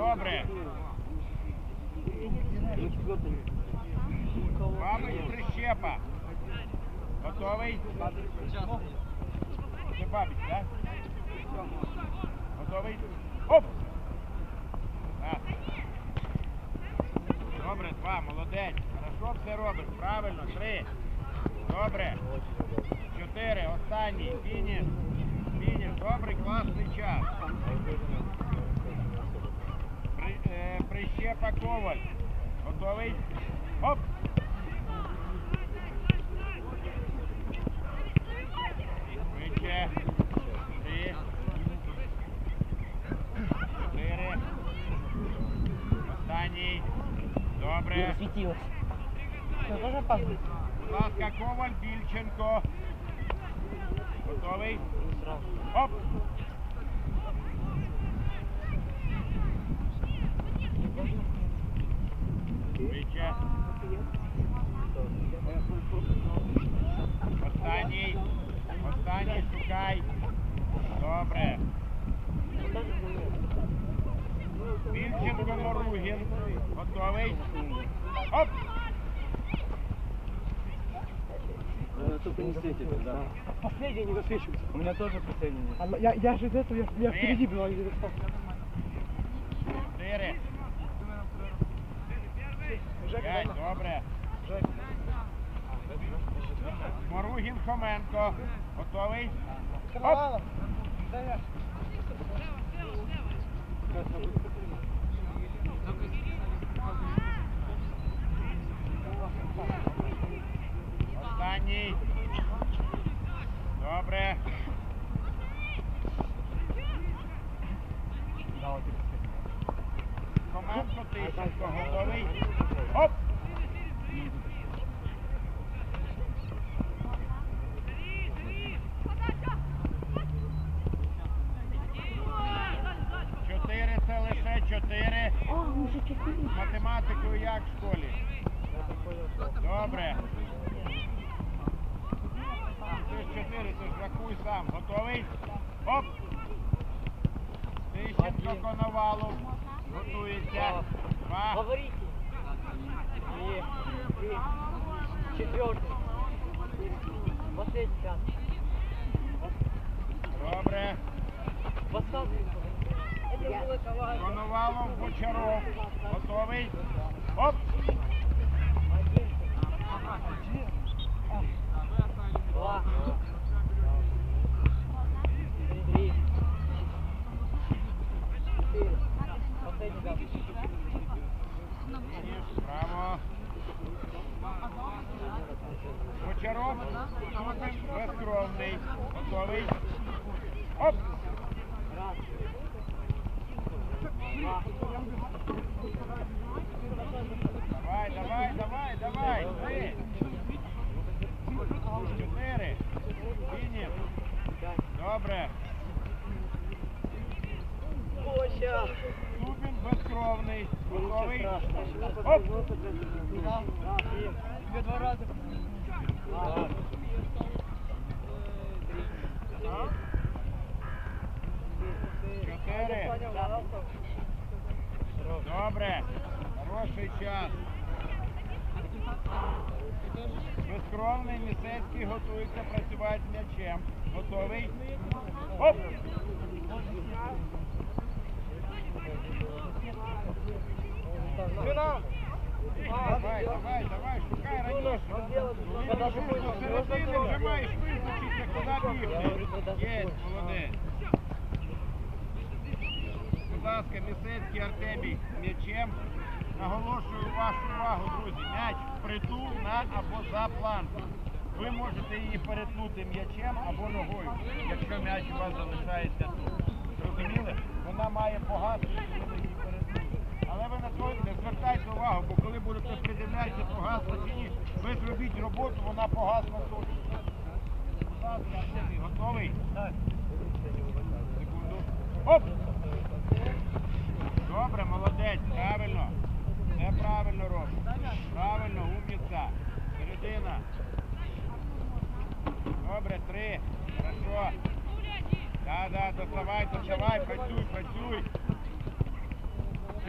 Добре. Бабич прищепа. Готовий? Це бабич, так? Готовий? Оп! Добре, два, молодець. Хорошо все робиш. Правильно, три. Добре. Чотири, останній. Фініш. Фініш. Добрий, класний час. Прищепа коваль. Готовий? Оп! Швидше. Три. Чотири. Останній. Добре. Опаздывает? Будь ласка, Коваль, Більченко. Готовий? Оп! Більченко Моругін. Готовий? Оп! Только не светит, да. Последний не засвечивается. У меня тоже последний нет. А я, я же из этого, я, я Три. впереди был, а не достал. Чотири. Жека, П'ять. дай на. Добре. Жека. Моругін Хоменко. Готовий? Коновалов. Дай Чотири. З Математикою як в школі? Добре. Ти ж чотири, ти ж рахуй сам. Готовий? Оп! Тищенко Коновалов. Готується. Два. Говорите. И, три. Четвертый. Последний час. Добре. Восставлю. Коновалов Бочаров. Готовий? Оп! Два. Три. Четыре. Последний час. Фініш. Браво. Бочаров. Супин безкровний. Готовий? Оп! Раз. Два. Давай, давай, давай, давай. Три. Чотири. Фініш. Добре. Супін безкровний. Готовий? Два раза. Два. Чотири. Добре. Хороший час. Безкровний Місецький готується працювати м'ячем. Готовий? Оп! Давай, давай, давай, шукай раніше. Він середини вже маєш визначитися, куди бігти. Є, молодець. Будь ласка, Місецький Артемій м'ячем. Наголошую вашу увагу, друзі. М'яч впритул на або за планку. Ви можете її перетнути м'ячем або ногою, якщо м'яч у вас залишається тут. Зрозуміли? Вона має коли ви її перетнути. Але ви на то не звертайте увагу, бо коли будете придивлятися, погасла чи ні, ви зробіть роботу, вона погасла точно. Будь ласка, готовий? Секунду. Оп! Добре, молодець, правильно. Все правильно робиш. Правильно, умниця. Середина. Добре, три. Хорошо. Да, да, доставай, доставай, працюй, працюй.